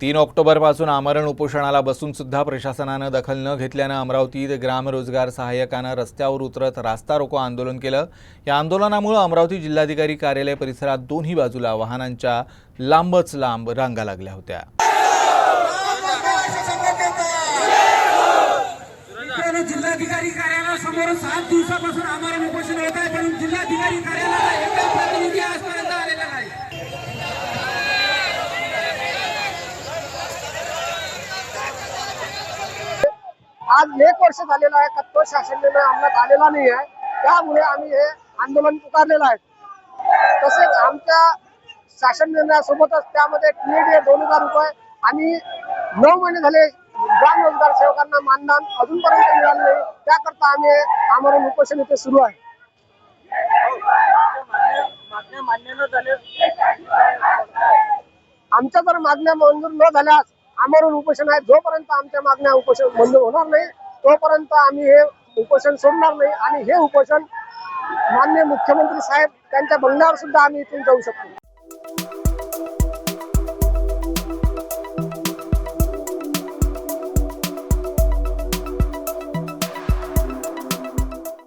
तीन ऑक्टोबरपासून आमरण उपोषणाला बसूनसुद्धा प्रशासनानं दखल न घेतल्यानं अमरावतीत ग्रामरोजगार सहाय्यकानं रस्त्यावर उतरत रास्ता रोको आंदोलन केलं. या आंदोलनामुळे अमरावती जिल्हाधिकारी कार्यालय परिसरात दोन्ही बाजूला वाहनांच्या लांबच लांब रांगा लागल्या होत्या. जिल्हाधिकारी कार्यालयासमोर सात दिवसापासून आमरण उपोषण होत आहे पण जिल्हाधिकारी कार्यालय एकही प्रतिनिधी आजपर्यंत आलेला नाही आज एक वर्ष झालेलं आहे तत्व शासन निर्णय अंमलात आलेला नाही आहे. त्यामुळे आम्ही हे आंदोलन पुकारलेलं आहे. तसेच आमच्या शासन निर्णयासोबतच त्यामध्ये टीएडीए दोन हजार रुपये. आणि नऊ महिने झाले ग्राम रोजगार सेवकांना मानधन अजूनपर्यंत मिळालं नाही. त्याकरता आम्ही आमरण उपोषण इथे सुरू आहे. आमच्या जर मागण्या मंजूर न झाल्यास आमरण उपोषण आहे जोपर्यंत आमच्या मागण्या उपोषण मंजूर होणार नाही तोपर्यंत आम्ही हे उपोषण सोडणार नाही. आणि हे उपोषण मान्य मुख्यमंत्री साहेब त्यांच्या बंगल्यावर सुद्धा आम्ही इथून जाऊ शकतो.